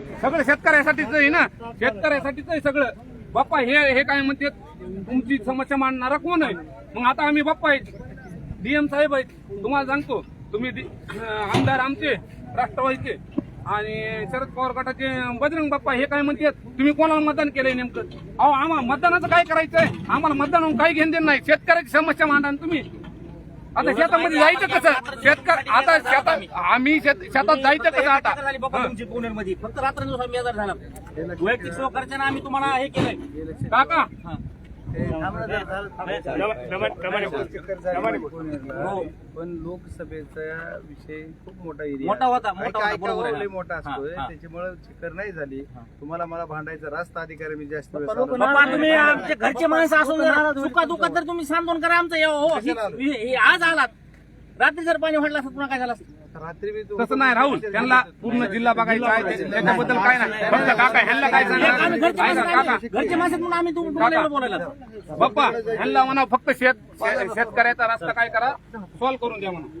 सगळं शेतकऱ्यासाठीच आहे ना? शेतकऱ्यासाठीच आहे सगळं. बाप्पा हे हे काय म्हणते तुमची समस्या मांडणारा कोण आहे? मग आता आम्ही बाप्पा आहेत. डीएम साहेब आहेत. तुम्हाला सांगतो तुम्ही डी- आमदार आमचे राष्ट्रवादीचे. आणि शरद पवार गटाचे बजरंग बाप्पा हे काय म्हणते तुम्ही कोणाला मतदान केलंय नेमकं? अहो आम्हाला मतदानाचं काय करायचंय? आम्हाला मतदान काही घेणं देणं नाही. शेतकऱ्याची समस्या मांडा तुम्ही. आता शेतामध्ये जायचं कसं? शेतकरी आता शेतात आम्ही. शेत- शेतात जायचं कसं आता? पुण्यामध्ये फक्त रात्रंदिवस आम्ही आजार झाला. वैयक्तिक सहकार्याने आम्ही तुम्हाला हे केलंय. काका हो. पण लोकसभेचा विषय खूप मोठा एरिया मोठा होता, मोठा मोठा असतोय. त्याच्यामुळे चिकर नाही झाली. तुम्हाला मला भांडायचा रास्ता अधिकारी मी जास्त. तुम्ही घरचे माणसं असून दुखात तर तुम्ही सांत्वन करा आमचं. ही आज आलात. रात्री जर पाणी वाढलं असतं पुन्हा काय झालं असतं? रात्री मी तू- तसं नाही राहुल. त्यांना पूर्ण जिल्हा बघायचा आहे त्या- त्याच्याबद्दल काय नाही. फक्त काका ह्यांना काय आम्ही घरचे माणसं ऐका, काका. नाही. घरचे माणसं म्हणून आम्ही तुम- तुम्हाला एवढं बोलायला बाप्पा ह्यांना म्हणा फक्त शेत शे- शेतकऱ्याचा रस्ता काय करा सॉल्व्ह करून द्या म्हणा.